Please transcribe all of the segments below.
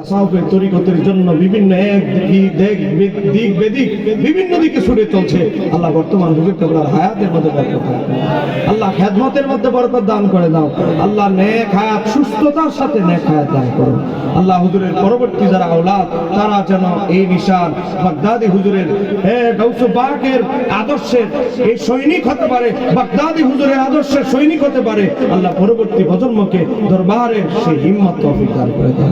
তাসাউফের তরিকতের জন্য বিভিন্ন এক দিক দিক বেদিক বিভিন্ন দিকে ছুটে চলছে। আল্লাহ বর্তমান হায়াতের মধ্যে আল্লাহ খেদমতের মধ্যে বরকত দান করে দাও। আল্লাহ নেক হায়াত, সুস্থতার সাথে নেক হায়াত দান করো। আল্লাহ হুজুরের পরবর্তী যারা আওলাদ, তারা যেন এই নিশান বাগদাদি হুজুরের, হে আদর্শের এই সৈনিক হতে পারে, বাগদাদি হুজুরের আদর্শের সৈনিক হতে পারে, আল্লাহ পরবর্তী প্রজন্মকে দরবারে সেই হিম্মত তৌফিক করে দাও।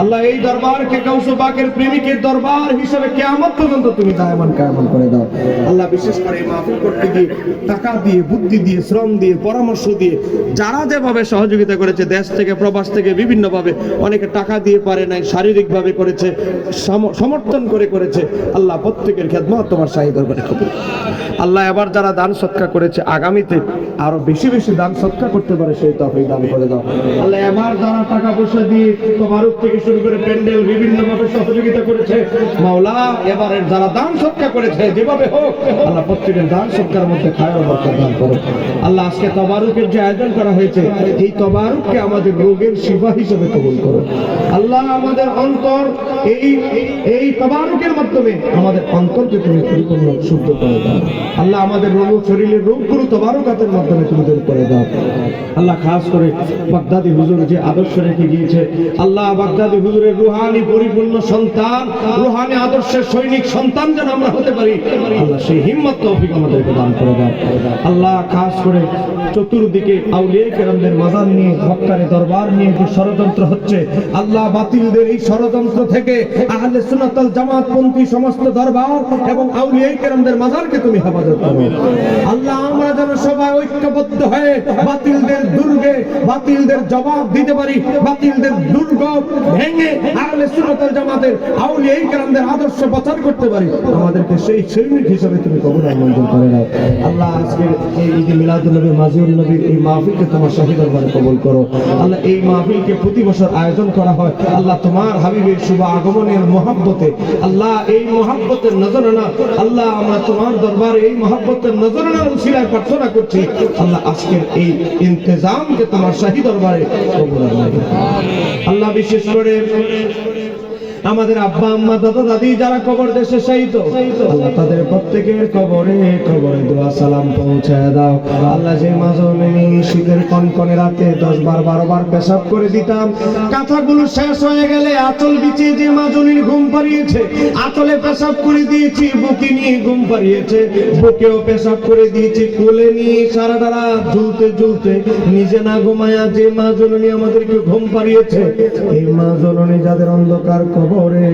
আল্লাহ এই দরবারকে গৌসু পাকের প্রেমিকের দরবার হিসেবে কিয়ামত পর্যন্ত তুমি দায়মান কায়মান করে দাও। আল্লাহ বিশেষ করে এই মাহফিল করতে গিয়ে টাকা দিয়ে, বুদ্ধি দিয়ে, শ্রম দিয়ে, পরামর্শ দিয়ে, যারা যেভাবে সহযোগিতা করেছে দেশ থেকে, প্রবাস থেকে, বিভিন্নভাবে অনেকে টাকা দিয়ে পারে নাই শারীরিক ভাবে করেছে সমর্থন করে করেছে। আল্লাহ প্রত্যেকের খেদমত তোমার শাহী দরবারে আল্লাহ এবার যারা দান সৎকার করেছে, আগামীতে আরও বেশি বেশি দান সৎকার করতে পারে, সেই তফিক দান করে দাও। আল্লাহ এবার যারা টাকা পয়সা দিয়ে তোমারুক থেকে শুরু করে প্যান্ডেল বিভিন্ন ভাবে সহযোগিতা করেছে, মাওলা এবারের যারা দান সৎকার করেছে, যেভাবে হোক, আল্লাহ প্রত্যেকের দান সৎকার মধ্যে খায় বরকত দান করো। আল্লাহ আজকে তবারুকের যে আয়োজন করা হয়েছে, এই তবারুককে আমাদের রোগের শিফা হিসেবে কবুল করো। আল্লাহ আমাদের অন্তর, এই এই তবারুকের মাধ্যমে আমাদের অন্তরকে তুমি পরিপূর্ণ, শুদ্ধ করে দাও। আল্লাহ আমাদের রোগ শরীরের রোগগুলো তবারুকাতের মাধ্যমে তুমি দূর করে দাও। আল্লাহ খাস করে বাগদাদি হুজুর যে আদর্শ রেখে গিয়েছে, আল্লাহ বাগদাদি হুজুরের রুহানি পরিপূর্ণ সন্তান, রুহানি আদর্শের সৈনিক সন্তান যেন আমরা হতে পারি, আল্লাহ সেই হিম্মত, তৌফিক আমাদেরকে দান করে দাও। আল্লাহ খাস করে চতুর্দিকে আউলিয়া কেরামদের মাজার নিয়ে, মক্কারে দরবার নিয়ে যে ষড়যন্ত্র হচ্ছে, আল্লাহ বাতিলদের এই ষড়যন্ত্র থেকে আহলে সুন্নাতাল জামাতপন্থী সমস্ত দরবার এবং আউলিয়া কেরামদের মাজারকে তুমি হেফাজত করো। আল্লাহ আমরা যেন সবাই ঐক্যবদ্ধ হয়ে বাতিলদের দুর্গে বাতিলদের জবাব দিতে পারি বাতিলদের দুর্গ ভেঙে আহলে সুন্নাতাল জামাতের আউলিয়া কেরামদের আদর্শ প্রচার করতে পারি আমাদেরকে সেই সৈনিক হিসেবে তুমি কবুল মঞ্জুর করে নাও। আল্লাহ আজকের এই ঈদে মিলাদুল নবী মাজিউল নবীর এই মাহফিলকে তোমার শাহী দরবারে কবুল করো। আল্লাহ এই মাহফিলকে প্রতি বছর আয়োজন করা হয় আল্লাহ তোমার হাবিবের শুভ আগমনের মহাব্বতে, আল্লাহ এই মহাব্বতের নজরানা, আল্লাহ আমরা তোমার এই মহাব্বতের উসিলায় প্রার্থনা করছি আল্লাহ আজকের এই ইন্তজামকে তোমার শাহী দরবারে। আল্লাহ বিশেষ করে আমাদের আব্বা, আম্মা, দাদা, দাদি যারা কবর দেশে শায়িত, আল্লাহ তাদের প্রত্যেকের কবরে কবরে দোয়া সালাম পৌঁছায় দাও। আল্লাহ যে মাজনে শীতের কনকনে রাতে দশ বার বারো বার পেশাব করে দিতাম। কাঁথাগুলো শেষ হয়ে গেলে আঁচল বিছিয়ে যে মাজনির ঘুম পাড়িয়েছে, আঁচলে পেশাব করে দিয়েছি, বুকে নিয়ে ঘুম পাড়িয়েছে। বুকেও পেশাব করে দিয়েছি, কোলে নিয়ে সারা দাঁড়া ঝুলতে ঝুলতে। নিজে না ঘুমায়া যে মা জননী আমাদেরকে ঘুম পাড়িয়েছে, এই মা জননী যাদের অন্ধকার কবরে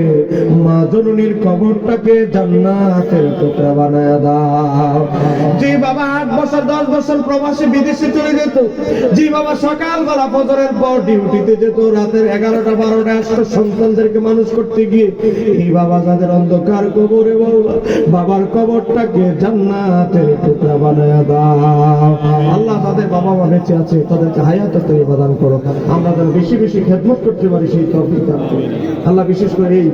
মা জননীর কবরটাকে জান্নাতের বাবার কবরটাকে টুকরা বানায় দাও। আল্লাহ তাদের বাবা মা বেঁচে আছে, তাদেরকে হায়াত তৈরি প্রদান করো। আমরা বেশি বেশি খেদমত করতে পারি, সেই তৌফিক আল্লাহ বিশেষ করে এই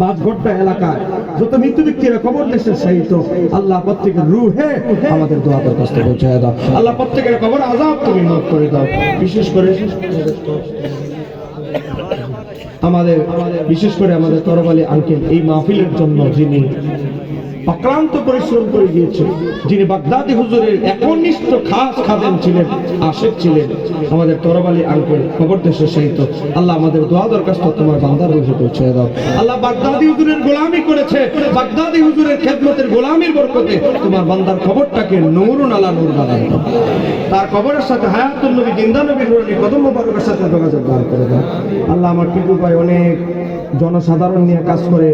বাদঘট্টা এলাকায়। যত মৃত্যু ব্যক্তিরা কবর দেশের সাহিত্য আল্লাহ প্রত্যেকের রুহে আমাদের দোয়া দরখাস্ত পৌঁছায় দাও। আল্লাহ প্রত্যেকের কবর আজাব তুমি মাফ করে দাও। বিশেষ করে আমাদের, বিশেষ করে আমাদের তরবালি আঙ্কেল, এই মাহফিলের জন্য যিনি অক্লান্ত পরিশ্রম করে গিয়েছে যিনি বাগদাদি হুজুরের একনিষ্ঠ খাস খাদেম ছিলেন, আশেক ছিলেন, আমাদের তরবালি আঙ্কেল খবর দেশের সহিত আল্লাহ আমাদের দোয়া দরখাস্ত তোমার বান্দার রুজে পৌঁছে দাও। আল্লাহ বাগদাদি হুজুরের গোলামি করেছে, বাগদাদি হুজুরের খেদমতের গোলামির বরকতে তোমার বান্দার খবরটাকে নূরুন আলা নূর বানাই দাও। তার কবরের সাথে হায়াতুল নবী জিন্দা নবী নুরানি কদম মুবারকের সাথে যোগাযোগ দান করে দাও। আল্লাহ আমার ভাই অনেক জনসাধারণ নিয়ে কাজ করে,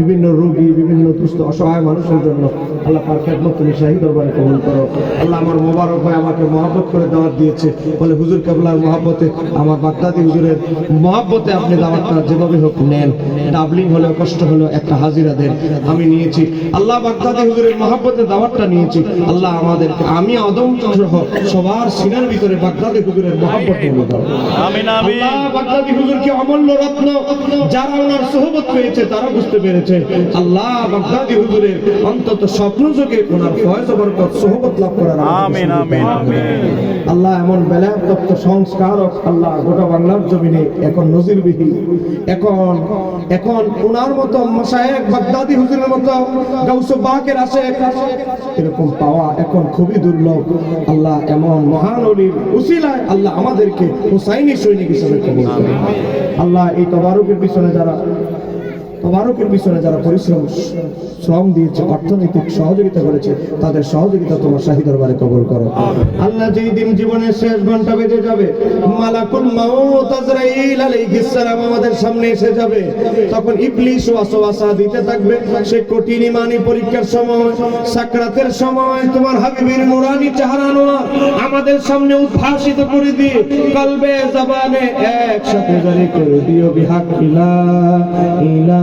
বিভিন্ন রোগী, বিভিন্ন দুস্থ অসহায় মানুষের জন্য। আল্লাহ খেদমত তুমি শাহী দরবারে কবুল করো। আল্লাহ আমার মোবারক ভাই আমাকে মহাব্বত করে দাওয়াত দিয়েছে। বলে হুজুর কেবলার মহাব্বতে আমার বাগদাদি হুজুরের মহাব্বতে আপনি দাওয়াতটা যেভাবে হোক নেন। ডাবলিং হলেও কষ্ট হলেও একটা হাজিরা দেন। আমি নিয়েছি। আল্লাহ বাগদাদি হুজুরের মহাব্বতে দাওয়াতটা নিয়েছি। আল্লাহ আমাদেরকে আমি অদম সহ সবার সিনার ভিতরে বাগদাদি হুজুরের মহাব্বত নিয়ে দাও। আমিন আমিন। আল্লাহ বাগদাদি হুজুর কি অমূল্য রত্ন যারা ওনার সোহবত পেয়েছে তারা বুঝতে পেরেছে। আল্লাহ বাগদাদি হুজুরের অন্তত সব ওনার ফয়েজ বরকত সোহবত লাভ করার আমিন, আমিন, আমিন। আল্লাহ এমন বেলায় সংস্কারক আল্লাহ গোটা বাংলার জমিনে এখন নজিরবিহীন। এখন এখন ওনার মতো মাসায়েক বাগদাদি হুজুরের মতো গাউসু বাকের আসে। এরকম পাওয়া এখন খুবই দুর্লভ। আল্লাহ এমন মহান অলির উসিলায় আল্লাহ আমাদেরকে হুসাইনি সৈনিক হিসেবে কবুল আল্লাহ এই তবারকের পিছনে যারা তবারকের পিছনে যারা পরিশ্রম শ্রম দিয়েছে অর্থনৈতিক সহযোগিতা করেছে তাদের সহযোগিতা তোমার শাহী দরবারে কবুল করো। আল্লাহ যেই দিন জীবনের শেষ ঘণ্টা বেজে যাবে মালাকুল মাউত আজরাইল আলাইহিস সালাম আমাদের সামনে এসে যাবে। তখন ইবলিস ওয়াসওয়াসা দিতে থাকবে সে কঠিন ইমানি পরীক্ষার সময় সাকরাতের সময় তোমার হাবিবের নুরানি চেহারা নোয়া আমাদের সামনে উদ্ভাসিত করে দিয়ে কলবে জবানে একসাথে জারি করে দিও বিহাক ইলা ইলা